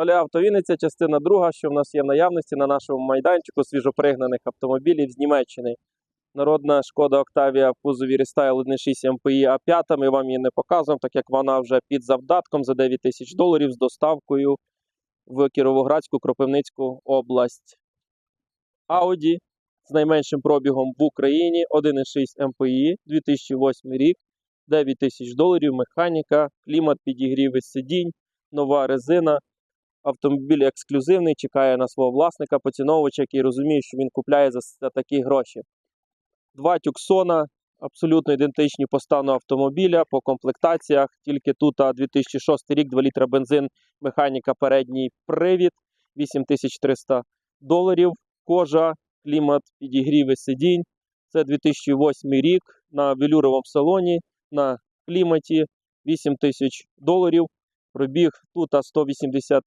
Оля Автовінниця, частина друга, що в нас є в наявності на нашому майданчику свіжопригнаних автомобілів з Німеччини. Народна шкода Октавія в кузові Restyle 1.6 MPI А5. Ми вам її не показуємо, так як вона вже під завдатком за 9 тисяч доларів з доставкою в Кіровоградську Кропивницьку область. Audi з найменшим пробігом в Україні 1.6 MPI 2008 рік, 9 тисяч доларів, механіка, клімат, підігріви сидінь, нова резина. Автомобіль ексклюзивний, чекає на свого власника, поціновувача, який розуміє, що він купляє за, за такі гроші. Два тюксона, абсолютно ідентичні по стану автомобіля, по комплектаціях. Тільки тут а, 2006 рік, 2 літра бензин, механіка, передній привід, 8300 доларів. Кожа, клімат, підігріви сидінь. Це 2008 рік на велюровому салоні, на кліматі 8000 доларів. Пробіг тут 180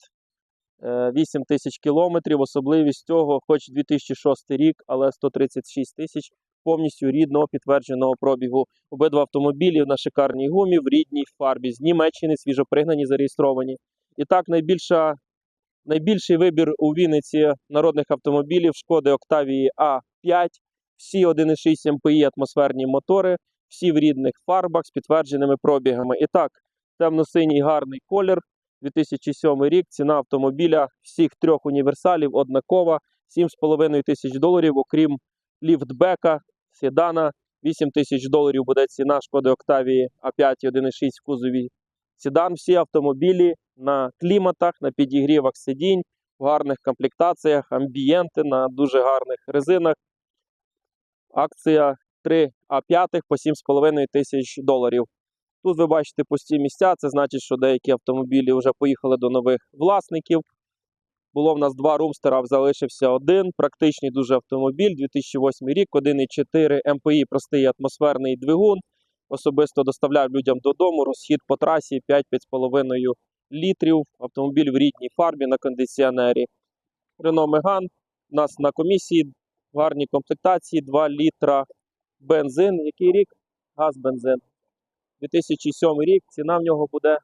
8 тисяч кілометрів. Особливість цього, хоч 2006 рік, але 136 тисяч повністю рідного підтвердженого пробігу. Обидва автомобілі на шикарній гумі в рідній фарбі з Німеччини, свіжопригнані, зареєстровані. І так, найбільша, найбільший вибір у Вінниці народних автомобілів шкоди Октавії А5, всі 1,6 МПІ атмосферні мотори, всі в рідних фарбах з підтвердженими пробігами. І так, темно-синій гарний колір. 2007 рік ціна автомобіля всіх трьох універсалів однакова 7,5 тисяч доларів, окрім ліфтбека, седана. 8 тисяч доларів буде ціна шкоди Октавії А5 1,6 в кузові. Седан, всі автомобілі на кліматах, на підігрівах сидінь, в гарних комплектаціях, амбієнти на дуже гарних резинах. Акція 3 А5 по 7,5 тисяч доларів. Тут ви бачите пусті місця, це значить, що деякі автомобілі вже поїхали до нових власників. Було в нас два румстера, залишився один. Практичний дуже автомобіль, 2008 рік, 1,4 МПІ, простий атмосферний двигун. Особисто доставляв людям додому. Розхід по трасі 5-5,5 літрів. Автомобіль в рідній фарбі на кондиціонері. Renault Megane у нас на комісії в гарній комплектації 2 літра бензин. Який рік? Газ бензин. 2007 рік ціна в нього буде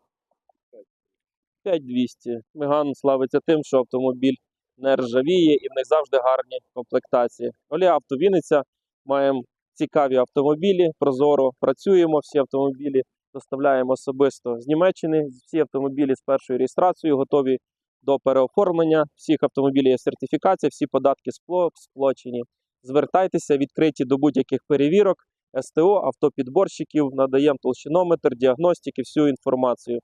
5200. Меган славиться тим, що автомобіль не ржавіє і в них завжди гарні комплектації. Олія Авто Вінниця. Маємо цікаві автомобілі, прозоро працюємо. Всі автомобілі доставляємо особисто з Німеччини. Всі автомобілі з першою реєстрацією готові до переоформлення. Всіх автомобілів є сертифікація, всі податки спло- сплочені. Звертайтеся, відкриті до будь-яких перевірок. СТО, автопідборщиків, надаємо толщинометр, діагностики, всю інформацію.